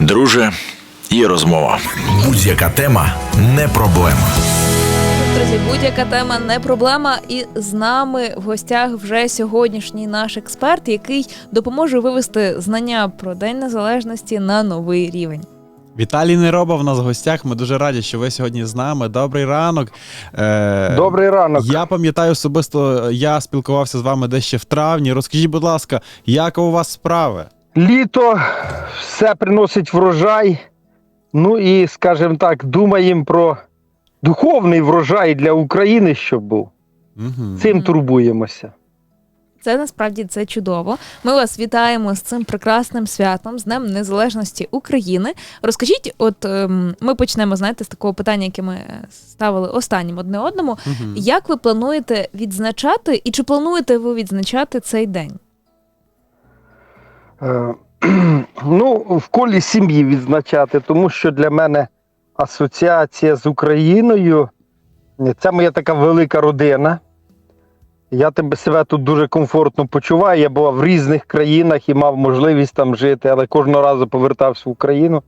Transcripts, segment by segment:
Друже, є розмова. Будь-яка тема не проблема. Друзі, будь-яка тема не проблема. І з нами в гостях вже сьогоднішній наш експерт, який допоможе вивести знання про День Незалежності на новий рівень. Віталій Нероба в нас в гостях. Ми дуже раді, що ви сьогодні з нами. Добрий ранок. Е, Добрий ранок. Я пам'ятаю особисто, я спілкувався з вами десь ще в травні. Розкажіть, будь ласка, як у вас справи? Літо все приносить врожай. Ну і, скажімо так, думаємо про духовний врожай для України, щоб був. Угу. Цим турбуємося. Це насправді це чудово. Ми вас вітаємо з цим прекрасним святом, з Днем Незалежності України. Розкажіть, от ем, ми почнемо, знаєте, з такого питання, яке ми ставили останнім одне одному. Угу. Як ви плануєте відзначати, і чи плануєте ви відзначати цей день? Е, ну, в колі сім'ї відзначати, тому що для мене асоціація з Україною це моя така велика родина. Я тебе себе тут дуже комфортно почуваю. Я був в різних країнах і мав можливість там жити, але кожного разу повертався в Україну.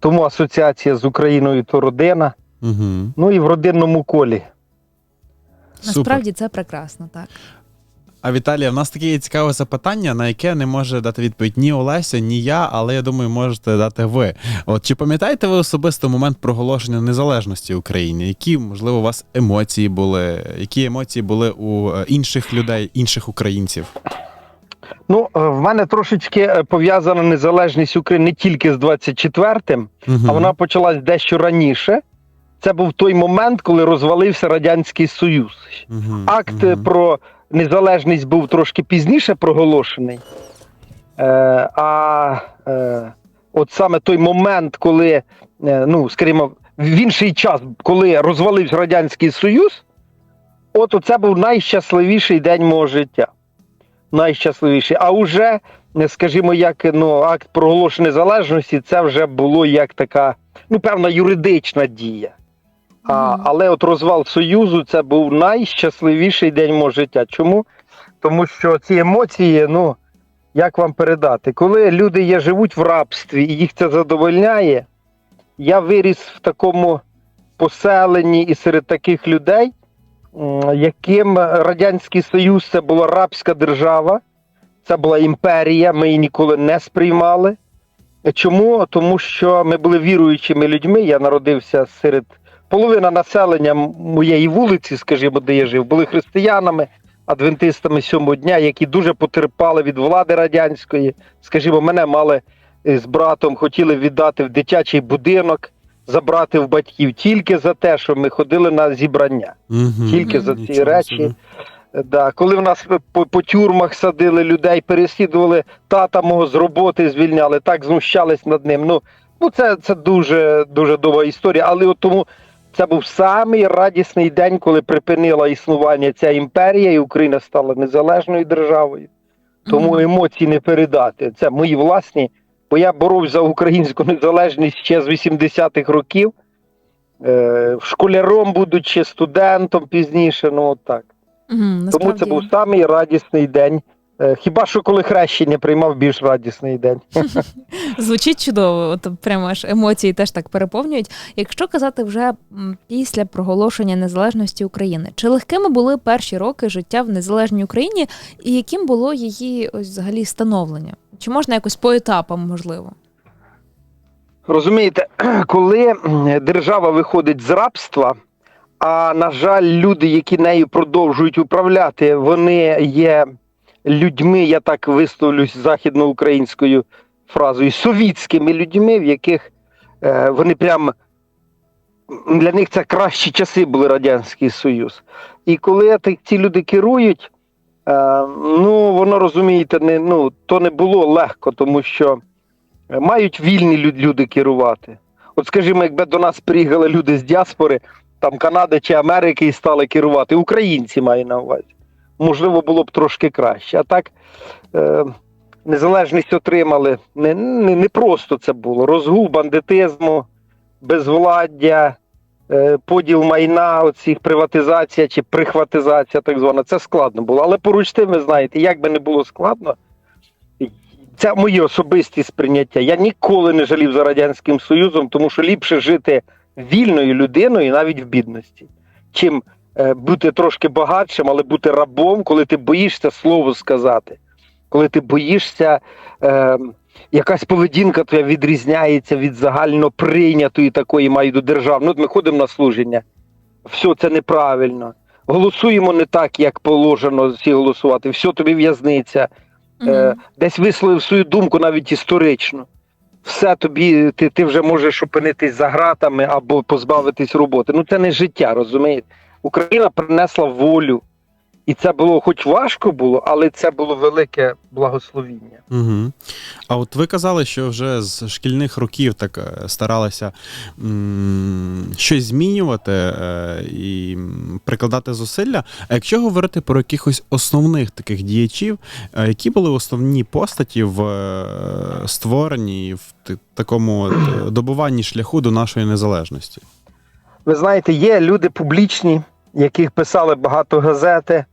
Тому асоціація з Україною то родина. Угу. Ну і в родинному колі. Насправді це прекрасно, так. А Віталія, в нас таке є цікаве запитання, на яке не може дати відповідь ні Олеся, ні я, але я думаю, можете дати ви. От чи пам'ятаєте ви особисто момент проголошення незалежності України? Які, можливо, у вас емоції були? Які емоції були у е, інших людей, інших українців? Ну, е, в мене трошечки е, пов'язана незалежність України не тільки з 24-м, Угу. а вона почалась дещо раніше. Це був той момент, коли розвалився Радянський Союз. угу. Акт е, про незалежність був трошки пізніше проголошений. Е, а е, от саме той момент, коли, е, ну, скажімо, в інший час, коли розвалився Радянський Союз, от це був найщасливіший день мого життя. Найщасливіший. А вже, е, скажімо, як ну, акт проголошення незалежності, це вже було як така, ну, певна юридична дія. А, але от розвал Союзу це був найщасливіший день мого життя. Чому? Тому що ці емоції, ну як вам передати, коли люди є, живуть в рабстві і їх це задовольняє, я виріс в такому поселенні і серед таких людей, яким Радянський Союз це була рабська держава, це була імперія, ми її ніколи не сприймали. Чому? Тому що ми були віруючими людьми. Я народився серед половина населення моєї вулиці, скажімо, де я жив, були християнами, адвентистами сьомого дня, які дуже потерпали від влади радянської. Скажімо, мене мали е, з братом, хотіли віддати в дитячий будинок, забрати в батьків тільки за те, що ми ходили на зібрання. Угу. Тільки за ці речі. Е, Да, коли в нас по, по тюрмах садили людей, переслідували тата мого з роботи, звільняли, так знущались над ним. Ну, ну це, це дуже дуже довга історія. Але от тому це був самий радісний день, коли припинила існування ця імперія, і Україна стала незалежною державою. Тому емоції не передати. Це мої власні. Бо я боровся за українську незалежність ще з 80-х років. Е, школяром, будучи студентом пізніше, ну от так. Мгм, Тому це був самий радісний день. Е, Хіба що коли хрещення приймав більш радісний день. Звучить чудово, от прямо аж емоції теж так переповнюють. Якщо казати вже після проголошення незалежності України, чи легкими були перші роки життя в незалежній Україні, і яким було її ось взагалі становлення? Чи можна якось по етапам, можливо? Розумієте, коли держава виходить з рабства, а на жаль, люди, які нею продовжують управляти, вони є людьми, я так висловлюсь західноукраїнською фразою, совітськими людьми, в яких е, вони прям для них це кращі часи були Радянський Союз. І коли так ці люди керують, е, ну воно розумієте, не, ну, то не було легко, тому що е, мають вільні лю- люди керувати. От скажімо, якби до нас приїхали люди з діаспори, там Канади чи Америки і стали керувати, українці маю на увазі. Можливо, було б трошки краще. А так е, незалежність отримали. Не, не, не просто це було. Розгул бандитизму, безвладдя, е, поділ майна, оці приватизація чи прихватизація, так звана. Це складно було. Але поруч тим, ви знаєте, як би не було складно, це мої особисті сприйняття. Я ніколи не жалів за Радянським Союзом, тому що ліпше жити вільною людиною навіть в бідності, чим бути трошки багатшим, але бути рабом, коли ти боїшся слово сказати, коли ти боїшся, е, якась поведінка твоя відрізняється від загально прийнятої такої маю до держав. Ну, от ми ходимо на служення. Все це неправильно. Голосуємо не так, як положено всі голосувати. Все тобі в'язниця е, десь висловив свою думку навіть історично. Все тобі, ти, ти вже можеш опинитись за ґратами або позбавитись роботи. Ну це не життя, розумієте? Україна принесла волю. І це було, хоч важко було, але це було велике благословіння. Угу. А от ви казали, що вже з шкільних років так е, старалися м, щось змінювати е, і прикладати зусилля. А якщо говорити про якихось основних таких діячів, е, які були основні постаті в е, створенні в т- такому е, добуванні шляху до нашої незалежності? Ви знаєте, є люди публічні, яких писали багато газети,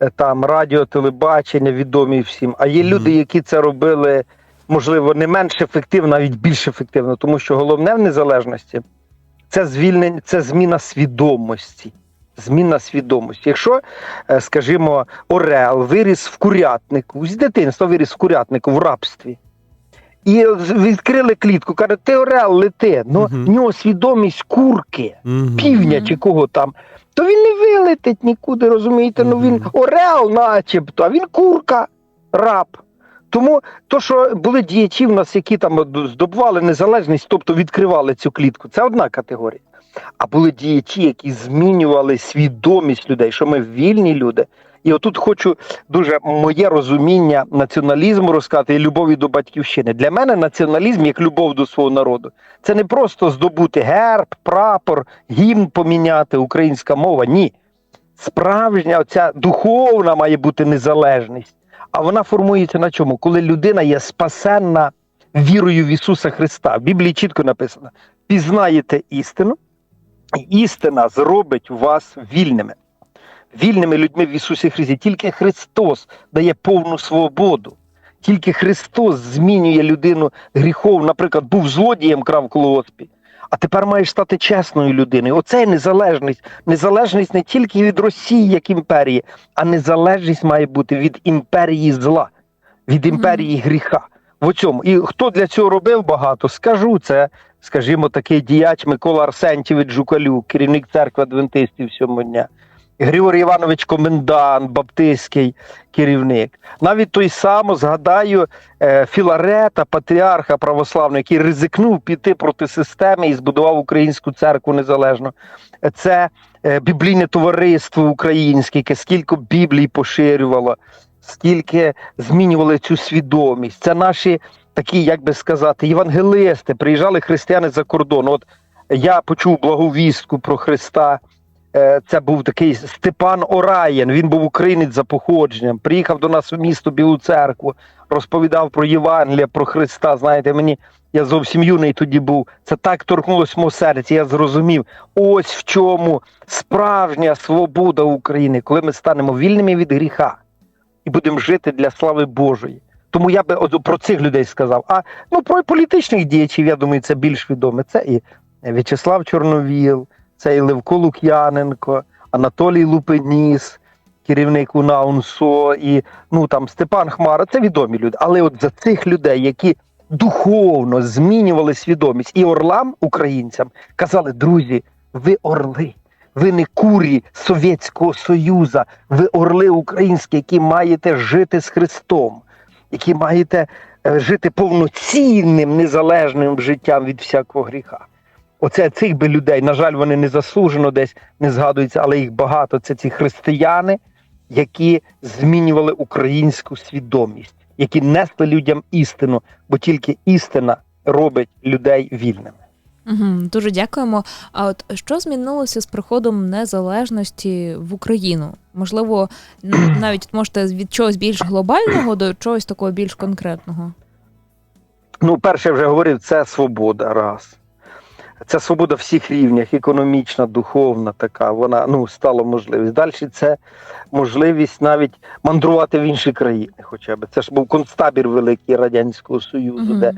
е, там радіо, телебачення, відомі всім. А є люди, які це робили, можливо, не менш ефективно, навіть більш ефективно, тому що головне в незалежності це звільнення, це зміна свідомості. Зміна свідомості. Якщо, е, скажімо, Орел виріс в курятнику, з дитинства виріс в курятнику в рабстві. І відкрили клітку, каже, ти Орел лети. Ну, Мгм. в нього свідомість курки Мгм. півня чи кого там, то він не вилетить нікуди, розумієте? Ну він орел, начебто, а він курка, раб. Тому то, що були діячі в нас, які там здобували незалежність, тобто відкривали цю клітку, це одна категорія. А були діячі, які змінювали свідомість людей, що ми вільні люди. І отут хочу дуже моє розуміння націоналізму розказати і любові до батьківщини. Для мене націоналізм як любов до свого народу. Це не просто здобути герб, прапор, гімн поміняти, українська мова. Ні. Справжня оця духовна має бути незалежність. А вона формується на чому? Коли людина є спасенна вірою в Ісуса Христа. В Біблії чітко написано: пізнаєте істину, і істина зробить вас вільними. Вільними людьми в Ісусі Христі. Тільки Христос дає повну свободу. Тільки Христос змінює людину гріхов. Наприклад, був злодієм крав колоспі, а тепер маєш стати чесною людиною. Оце незалежність. Незалежність не тільки від Росії як імперії, а незалежність має бути від імперії зла, від імперії гріха. В цьому. І хто для цього робив багато, скажу це. Скажімо, такий діяч Микола Арсентьєвич Жукалюк, керівник церкви адвентистів сьомого дня. Григорій Іванович Комендант, баптистський керівник. Навіть той само згадаю е, Філарета, патріарха православного, який ризикнув піти проти системи і збудував українську церкву незалежно. Це е, біблійне товариство українське, яке скільки біблій поширювало, скільки змінювали цю свідомість. Це наші такі, як би сказати, євангелисти. Приїжджали християни за кордон. От я почув благовістку про Христа. Е, Це був такий Степан Ораєн. Він був українець за походженням. Приїхав до нас у місто Білу церкву, розповідав про Євангелія, про Христа. Знаєте, мені я зовсім юний тоді був. Це так торкнулося мого серця. Я зрозумів, ось в чому справжня свобода України, коли ми станемо вільними від гріха і будемо жити для слави Божої. Тому я би от про цих людей сказав. А ну про політичних діячів, я думаю, це більш відоме. Це і В'ячеслав Чорновіл, це і Левко Лук'яненко, Анатолій Лупеніс, керівник УНАУНСО, і ну там Степан Хмара. Це відомі люди. Але от за цих людей, які духовно змінювали свідомість і орлам українцям, казали: друзі, ви орли. Ви не курі Совєтського Союзу, ви орли українські, які маєте жити з Христом, які маєте е, жити повноцінним незалежним життям від всякого гріха. Оце цих би людей, на жаль, вони не заслужено десь не згадуються, але їх багато. Це ці християни, які змінювали українську свідомість, які несли людям істину, бо тільки істина робить людей вільними. Угу, дуже дякуємо. А от що змінилося з приходом незалежності в Україну? Можливо, навіть можете від чогось більш глобального до чогось такого більш конкретного. Ну, перше, я вже говорив, це свобода раз. Це свобода всіх рівнях, економічна, духовна така. Вона ну стала можливість. Далі це можливість навіть мандрувати в інші країни. Хоча б це ж був концтабір великий радянського союзу, Мгм. де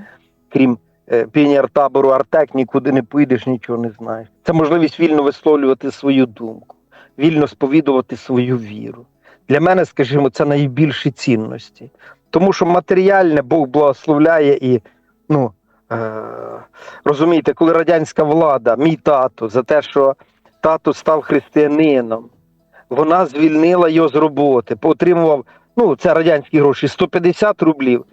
крім е, піонер-табору Артек нікуди не поїдеш, нічого не знаєш. Це можливість вільно висловлювати свою думку, вільно сповідувати свою віру. Для мене, скажімо, це найбільші цінності. Тому що матеріальне Бог благословляє і, ну, розумієте, коли радянська влада, мій тато, за те, що тато став християнином, вона звільнила його з роботи, отримував, ну, це радянські гроші, 150 рублів,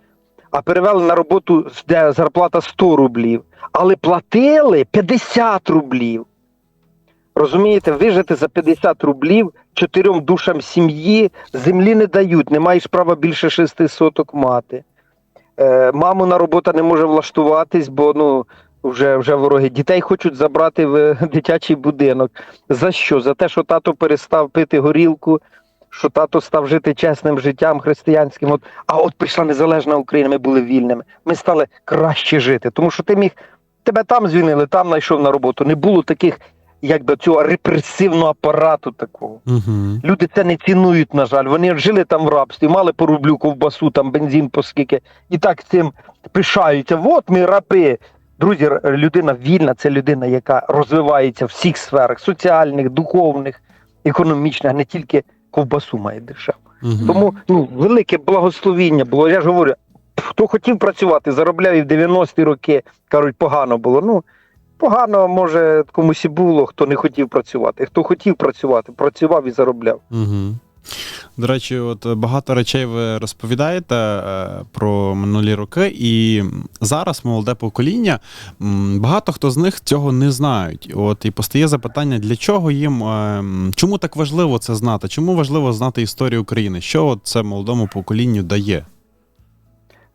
а перевели на роботу, де зарплата 100 рублів, але платили 50 рублів. Розумієте, вижити за 50 рублів чотирьом душам сім'ї землі не дають, не маєш права більше шести соток мати. Е, маму на робота не може влаштуватись, бо ну, вже, вже вороги. Дітей хочуть забрати в дитячий будинок. За що? За те, що тато перестав пити горілку, що тато став жити чесним життям християнським. От, а от прийшла незалежна Україна, ми були вільними. Ми стали краще жити. Тому що ти міг тебе там звільнили, там знайшов на роботу. Не було таких, якби цього репресивного апарату такого. Угу. Люди це не цінують, на жаль. Вони жили там в рабстві, мали по рублю ковбасу, там бензин по скільки, і так цим пишаються. От ми раби. Друзі, людина вільна це людина, яка розвивається в всіх сферах соціальних, духовних, економічних, а не тільки ковбасу має дешево. Угу. Тому ну, велике благословіння було. Я ж говорю, хто хотів працювати, заробляв і в 90-ті роки, кажуть, погано було. Ну, погано, може, комусь і було, хто не хотів працювати. Хто хотів працювати, працював і заробляв. Угу. До речі, от багато речей ви розповідаєте е, про минулі роки, і зараз молоде покоління, багато хто з них цього не знають. От і постає запитання, для чого їм е, чому так важливо це знати? Чому важливо знати історію України? Що от це молодому поколінню дає?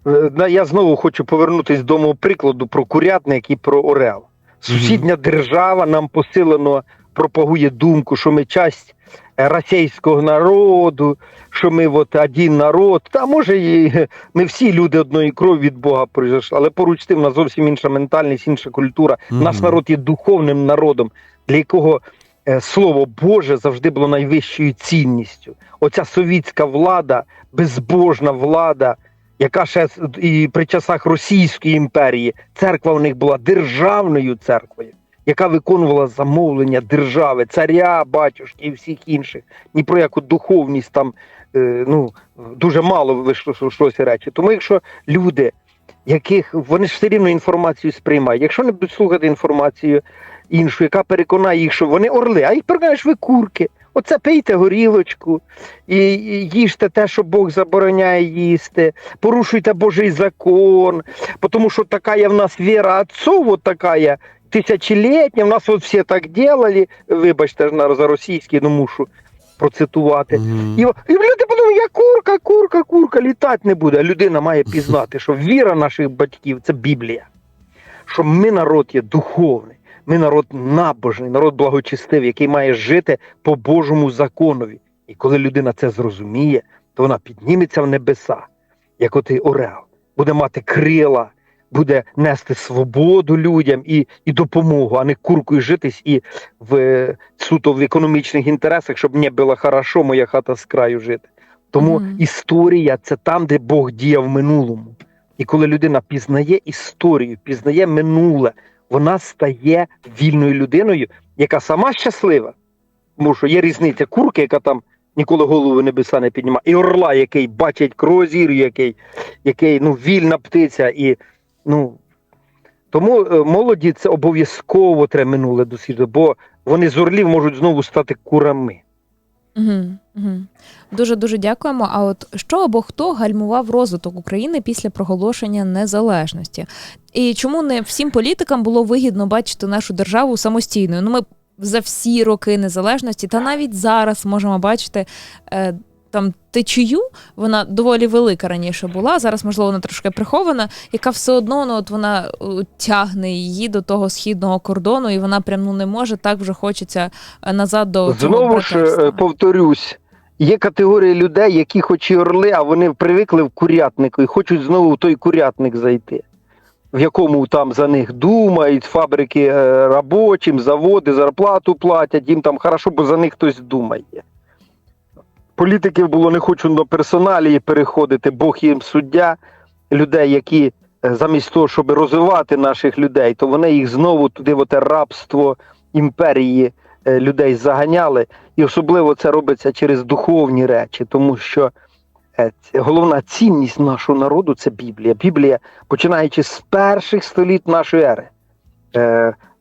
Е, Я знову хочу повернутися до мого прикладу про курятник і про Орел. Сусідня держава нам посилено пропагує думку, що ми часть е, російського народу, що ми от один народ. Та може і ми всі люди одної крові від Бога прийшли, але поруч тим у нас зовсім інша ментальність, інша культура. Мгм. Наш народ є духовним народом, для якого е, слово Боже завжди було найвищою цінністю. Оця совітська влада, безбожна влада, яка ще і при часах Російської імперії церква в них була державною церквою, яка виконувала замовлення держави, царя, батюшки і всіх інших. Ні про яку духовність там е, ну, дуже мало вийшло щось речі. Тому якщо люди, яких вони ж все рівно інформацію сприймають, якщо не будуть слухати інформацію іншу, яка переконає їх, що вони орли, а їх переконаєш ви курки. Оце пийте горілочку і, їжте те, що Бог забороняє їсти, порушуйте Божий закон, тому що така в нас віра отцов, вот такая тисячолітня, в нас от всі так делали, вибачте ж за російський, ну мушу процитувати. Мгм. І, і люди подумають, я курка, курка, курка, літати не буде. А людина має пізнати, що віра наших батьків це Біблія. Що ми народ є духовний, ми народ набожний, народ благочестивий, який має жити по Божому законові. І коли людина це зрозуміє, то вона підніметься в небеса, як отий Орел, буде мати крила, буде нести свободу людям і, і допомогу, а не куркою житись і в е, суто в економічних інтересах, щоб мені було хорошо, моя хата з краю жити. Тому Мгм. історія це там, де Бог діяв в минулому. І коли людина пізнає історію, пізнає минуле, вона стає вільною людиною, яка сама щаслива. Тому що є різниця курки, яка там ніколи голову небеса не піднімає, і орла, який бачить крозір, який, який ну, вільна птиця. І, ну, тому е, молоді це обов'язково треба минуле досліджувати, бо вони з орлів можуть знову стати курами. Угу, угу. Дуже дуже дякуємо. А от що або хто гальмував розвиток України після проголошення незалежності? І чому не всім політикам було вигідно бачити нашу державу самостійною? Ну, ми за всі роки незалежності, та навіть зараз можемо бачити. Там течію, вона доволі велика раніше була. Зараз, можливо, вона трошки прихована, яка все одно ну, от вона е, тягне її до того східного кордону, і вона прям ну не може так вже хочеться е, назад до Знову ж е, повторюсь, є категорія людей, які хоч і орли, а вони привикли в курятнику і хочуть знову в той курятник зайти. в якому там за них думають, фабрики робочим, заводи, зарплату платять, їм там хорошо, бо за них хтось думає. Політиків було не хочу до персоналії переходити, Бог їм суддя, людей, які е, замість того, щоб розвивати наших людей, то вони їх знову туди, в те рабство імперії е, людей заганяли. І особливо це робиться через духовні речі, тому що е, головна цінність нашого народу це Біблія. Біблія, починаючи з перших століт нашої ери.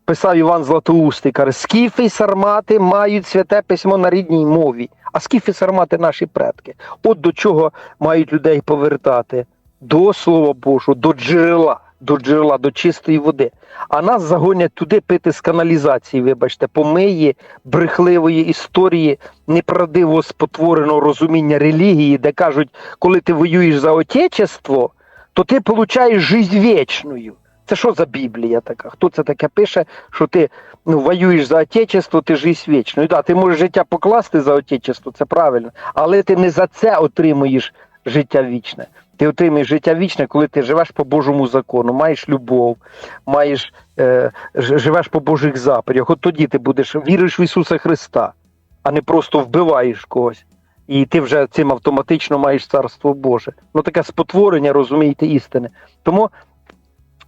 Писав Іван Златоустий, каже, скіфи й сармати мають святе письмо на рідній мові, а скіфи сармати наші предки. От до чого мають людей повертати до Слова Божого, до джерела, до джерела, до чистої води. А нас загонять туди пити з каналізації, вибачте, помиї, брехливої історії, неправдиво спотвореного розуміння релігії, де кажуть, коли ти воюєш за отечество, то ти получаєш жизнь вічною. Це що за Біблія така? Хто це таке пише, що ти ну, воюєш за отечество, ти жизнь вічною. Да, ти можеш життя покласти за отечество, це правильно, але ти не за це отримуєш життя вічне. Ти отримуєш життя вічне, коли ти живеш по Божому закону, маєш любов, маєш, е, живеш по Божих заповідях. От тоді ти будеш віриш в Ісуса Христа, а не просто вбиваєш когось. І ти вже цим автоматично маєш царство Боже. Ну таке спотворення, розумієте, істини. Тому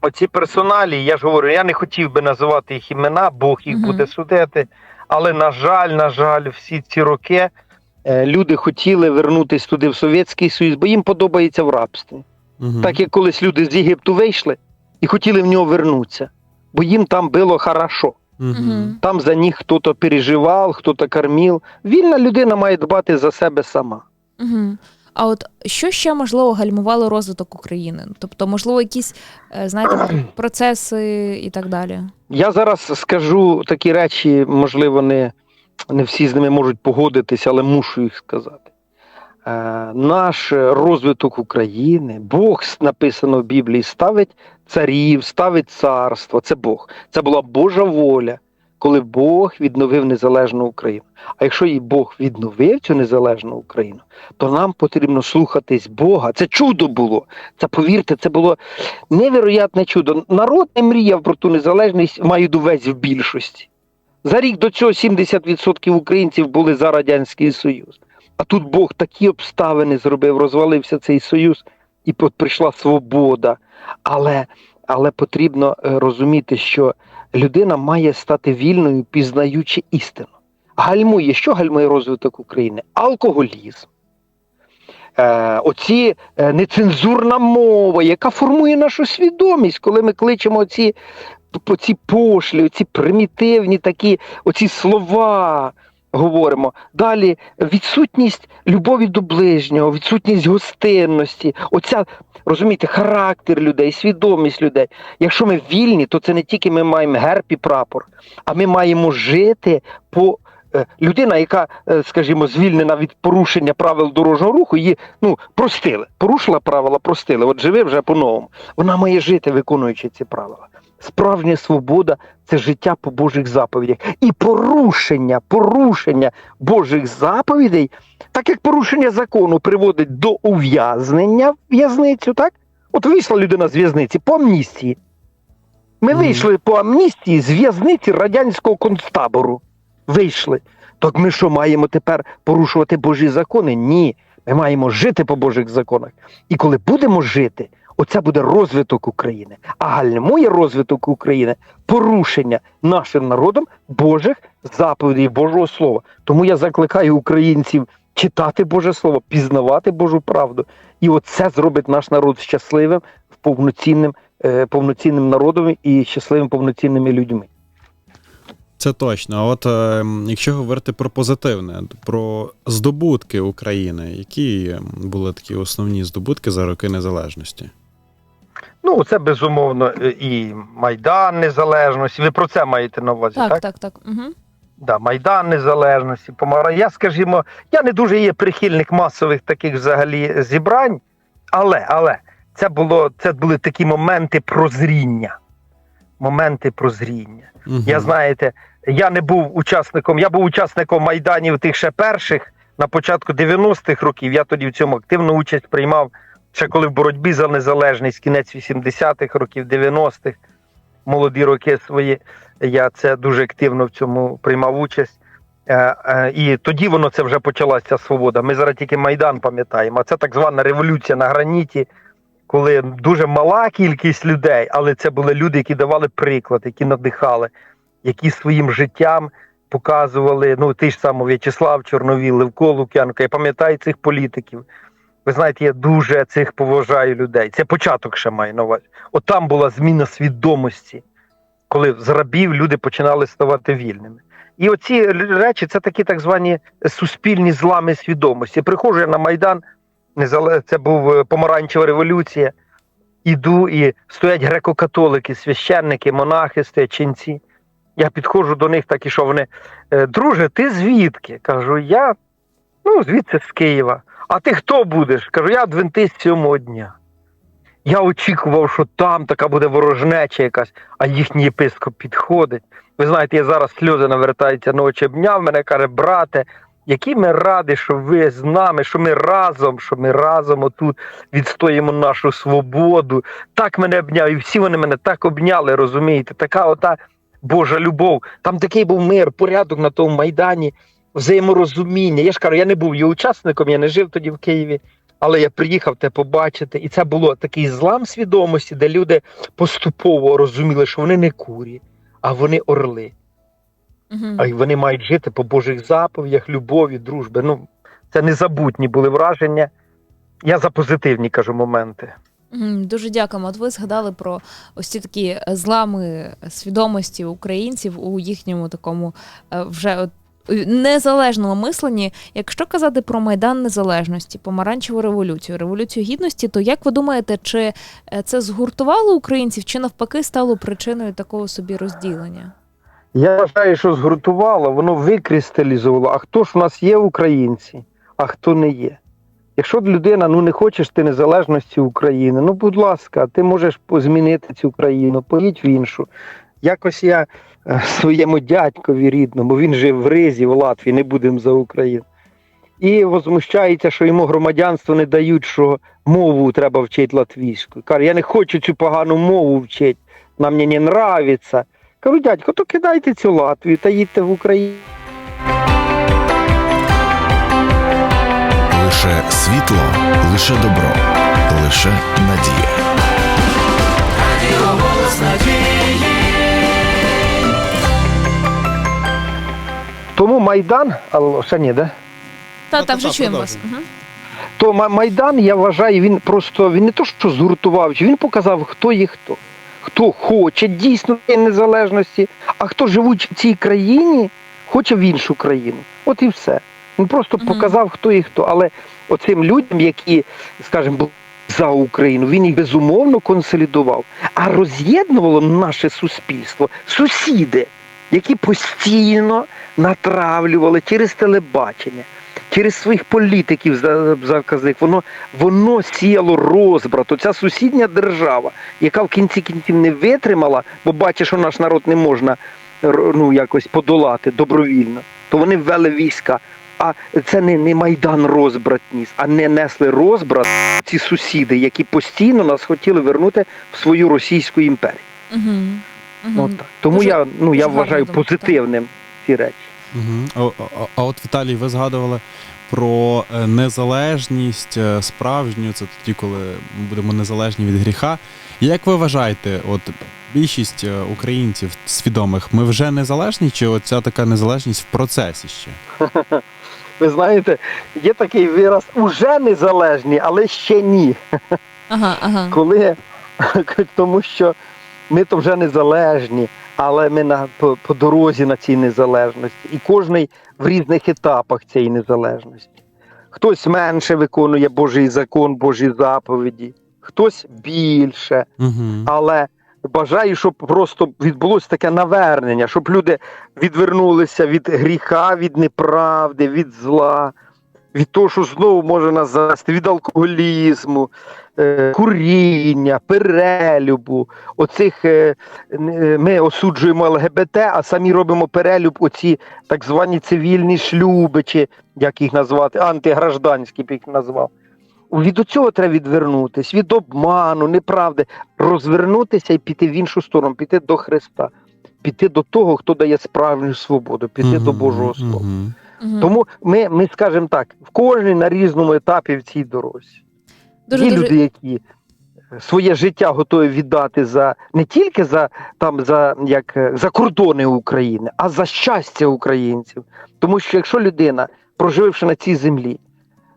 оці персоналі, я ж говорю, я не хотів би називати їх імена, Бог їх Мгм. буде судити. Але, на жаль, на жаль, всі ці роки е, люди хотіли вернутися туди в Совєтський Союз, бо їм подобається в рабстві. Мгм. Так як колись люди з Єгипту вийшли і хотіли в нього вернутися, бо їм там було хорошо. Мгм. Там за них хтось переживав, хтось кормив. Вільна людина має дбати за себе сама. Угу. А от що ще можливо гальмувало розвиток України? Тобто, можливо, якісь е, знаєте процеси і так далі. Я зараз скажу такі речі, можливо, не, не всі з ними можуть погодитися, але мушу їх сказати. Е, наш розвиток України, Бог написано в Біблії, ставить царів, ставить царство. Це Бог. Це була Божа воля, коли Бог відновив незалежну Україну. А якщо і Бог відновив цю незалежну Україну, то нам потрібно слухатись Бога. Це чудо було. Це повірте, це було невероятне чудо. Народ не мріяв про ту незалежність, маю увесь в більшості. За рік до цього 70% українців були за Радянський Союз. А тут Бог такі обставини зробив, розвалився цей союз, і прийшла свобода. Але, але потрібно е, розуміти, що людина має стати вільною, пізнаючи істину. Гальмує, що гальмує розвиток України? Алкоголізм. Е, оці е, нецензурна мова, яка формує нашу свідомість, коли ми кличемо оці, оці ці пошлі, оці примітивні такі оці слова. Говоримо далі відсутність любові до ближнього, відсутність гостинності, оця розумієте, характер людей, свідомість людей. Якщо ми вільні, то це не тільки ми маємо герб і прапор, а ми маємо жити по е, людина, яка, е, скажімо, звільнена від порушення правил дорожнього руху, її ну простили. Порушила правила, простили. От живи вже по-новому. Вона має жити, виконуючи ці правила. Справжня свобода це життя по Божих заповідях. І порушення, порушення Божих заповідей, так як порушення закону приводить до ув'язнення в в'язницю, так? От вийшла людина з в'язниці по амністії. Ми вийшли по амністії з в'язниці радянського концтабору. Вийшли. Так ми що маємо тепер порушувати Божі закони? Ні. Ми маємо жити по Божих законах. І коли будемо жити, оце буде розвиток України. А гальмує розвиток України порушення нашим народом Божих заповідей Божого Слова. Тому я закликаю українців читати Боже Слово, пізнавати Божу правду. І оце зробить наш народ щасливим, повноцінним, е, повноцінним народом і щасливим повноцінними людьми. Це точно. А от е, якщо говорити про позитивне, про здобутки України, які були такі основні здобутки за роки незалежності? Ну, це безумовно е, і Майдан Незалежності. Ви про це маєте на увазі, так? Так, так, так. Угу. Да, Майдан Незалежності, помара. Я, скажімо, я не дуже є прихильник масових таких взагалі зібрань, але, але це було це були такі моменти прозріння. Моменти прозріння. Мгм. Я знаєте, я не був учасником, я був учасником майданів тих ще перших на початку 90-х років. Я тоді в цьому активну участь приймав ще коли в боротьбі за незалежність, кінець 80-х років, 90-х, молоді роки свої, я це дуже активно в цьому приймав участь. Е, е, І тоді воно це вже почалася свобода. Ми зараз тільки Майдан пам'ятаємо. А це так звана революція на граніті, коли дуже мала кількість людей, але це були люди, які давали приклад, які надихали, які своїм життям показували. Ну, ти ж саме В'ячеслав Чорновіл, Левко Лук'янко. Я пам'ятаю цих політиків. Ви знаєте, я дуже цих поважаю людей. Це початок ще маю на увазі. От там була зміна свідомості, коли з рабів люди починали ставати вільними. І оці речі це такі так звані суспільні злами свідомості. Приходжу я на Майдан, це був е, помаранчева революція. Іду і стоять греко-католики, священники, монахи, стоять. Я підходжу до них так і що вони. «Е, Друже, ти звідки? Кажу, я ну, звідси з Києва. А ти хто будеш? Кажу, я адвентист сьомого дня. Я очікував, що там така буде ворожнеча якась, а їхній єпископ підходить. Ви знаєте, я зараз сльози навертаються ночі обняв мене, каже, брате, які ми раді, що ви з нами, що ми разом, що ми разом отут відстоїмо нашу свободу. Так мене обняв, і всі вони мене так обняли, розумієте? Така ота Божа любов. Там такий був мир, порядок на тому майдані, взаєморозуміння. Я ж кажу, я не був її учасником, я не жив тоді в Києві. Але я приїхав те побачити, і це було такий злам свідомості, де люди поступово розуміли, що вони не курі, а вони орли. Мгм. А й вони мають жити по Божих заповідях, любові, дружби. Ну, це незабутні були враження. Я за позитивні кажу моменти. Дуже дякуємо. От ви згадали про ось ці такі злами свідомості українців у їхньому такому е, вже от незалежному мисленні. Якщо казати про майдан незалежності, помаранчеву революцію, революцію гідності, то як ви думаєте, чи е, це згуртувало українців, чи навпаки стало причиною такого собі розділення? Я вважаю, що згуртувало, воно викристалізувало. А хто ж у нас є українці, а хто не є? Якщо людина ну не хочеш ти незалежності України, ну будь ласка, ти можеш змінити цю країну, поїдь в іншу. Якось я е, своєму дядькові рідному, він жив в Ризі, в Латвії, не будемо за Україну. І возмущається, що йому громадянство не дають, що мову треба вчити латвійську. Каже, я не хочу цю погану мову вчити, вона мені не нравиться. Кажу, дядько, то кидайте цю Латвію та їдьте в Україну. Лише світло, лише добро, лише надія. Тому Майдан, алло, ще ні, да? Та, Та-та-та, та вже чуємо вас. То Майдан, я вважаю, він просто він не то, що згуртував, він показав, хто є хто. Хто хоче дійсно незалежності, а хто живучи в цій країні, хоче в іншу країну. От і все. Він просто Мгм. показав, хто і хто. Але оцим людям, які, скажімо, були за Україну, він їх безумовно консолідував. А роз'єднувало наше суспільство сусіди, які постійно натравлювали через телебачення, через своїх політиків за- заказник, воно, воно сіяло розбрат. Оця сусідня держава, яка в кінці кінців не витримала, бо бачить, що наш народ не можна ну, якось подолати добровільно, то вони ввели війська. А це не, не майдан розбрат ніс, а не несли розбрат ці сусіди, які постійно нас хотіли вернути в свою російську імперію. Мгм. Мгм. От. Тому Дуже- я ну я вважаю думка, так. позитивним ці речі. Угу. А, а, а от Віталій, ви згадували про е, незалежність е, справжню, це тоді, коли ми будемо незалежні від гріха. Як ви вважаєте, от більшість е, українців свідомих, ми вже незалежні, чи оця така незалежність в процесі ще? Ви знаєте, є такий вираз уже незалежні, але ще ні. Ага, ага. Коли тому що ми то вже незалежні, але ми на по, по дорозі на цій незалежності. І кожний в різних етапах цієї незалежності. Хтось менше виконує Божий закон, Божі заповіді, хтось більше. Угу. але бажаю, щоб просто відбулося таке навернення, щоб люди відвернулися від гріха, від неправди, від зла, від того, що знову може нас завести, від алкоголізму, куріння, перелюбу. Оцих е, е, ми осуджуємо ЛГБТ, а самі робимо перелюб оці так звані цивільні шлюби, чи як їх назвати, антигражданські б їх назвав. від цього треба відвернутися, від обману, неправди, розвернутися і піти в іншу сторону, піти до Христа, піти до того, хто дає справжню свободу, піти до Божого Слова. мгм. Мгм. Тому ми, ми скажемо так, в кожній на різному етапі в цій дорозі. Дуже Є дуже люди, які своє життя готові віддати за не тільки за там за як е, за кордони України, а за щастя українців. Тому що якщо людина, проживши на цій землі,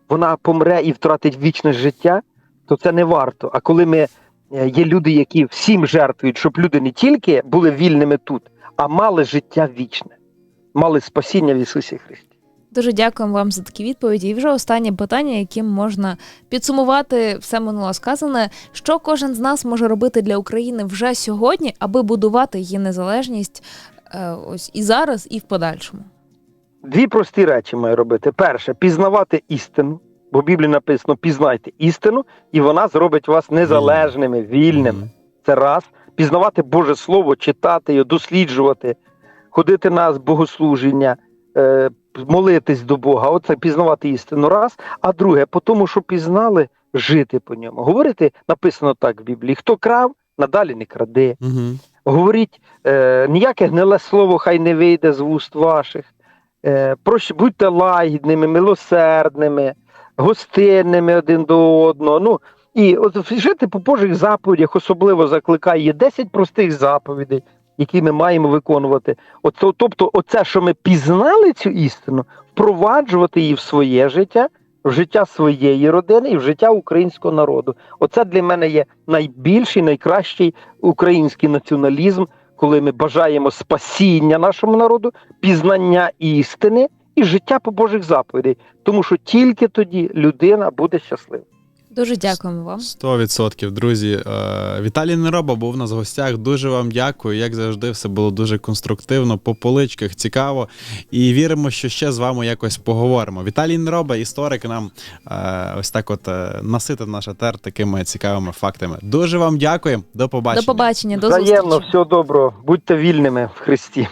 вона помре і втратить вічне життя, то це не варто. А коли ми е, є люди, які всім жертвують, щоб люди не тільки були вільними тут, а мали життя вічне, мали спасіння в Ісусі Христі. Дуже дякуємо вам за такі відповіді. І вже останнє питання, яким можна підсумувати все минуло сказане. Що кожен з нас може робити для України вже сьогодні, аби будувати її незалежність е, ось і зараз, і в подальшому. Дві прості речі має робити. Перше, пізнавати істину, бо в Біблії написано: пізнайте істину, і вона зробить вас незалежними, вільними. Це раз. Пізнавати Боже Слово, читати його, досліджувати, ходити на богослужіння, е, молитись до Бога. Оце пізнавати істину раз. А друге, по тому, що пізнали, жити по ньому. Говорити написано так в Біблії: хто крав, надалі не краде. Мгм. Говоріть, е, ніяке гниле слово хай не вийде з вуст ваших. Е, прощ, будьте лагідними, милосердними, гостинними один до одного. Ну, і от жити по Божих заповідях особливо закликає є 10 простих заповідей, які ми маємо виконувати. От, тобто, оце, що ми пізнали цю істину, впроваджувати її в своє життя, в життя своєї родини і в життя українського народу. Оце для мене є найбільший, найкращий український націоналізм, коли ми бажаємо спасіння нашому народу, пізнання істини і життя по Божих заповідей. Тому що тільки тоді людина буде щаслива. Дуже дякуємо вам. Сто відсотків, друзі. Е, Віталій Нероба був у нас в гостях. Дуже вам дякую. Як завжди, все було дуже конструктивно, по поличках, цікаво. І віримо, що ще з вами якось поговоримо. Віталій Нероба, історик, нам е, ось так от е, наситив наш етер такими цікавими фактами. Дуже вам дякую. До побачення. До побачення, до Взаємно, зустрічі. всього доброго, будьте вільними в Христі.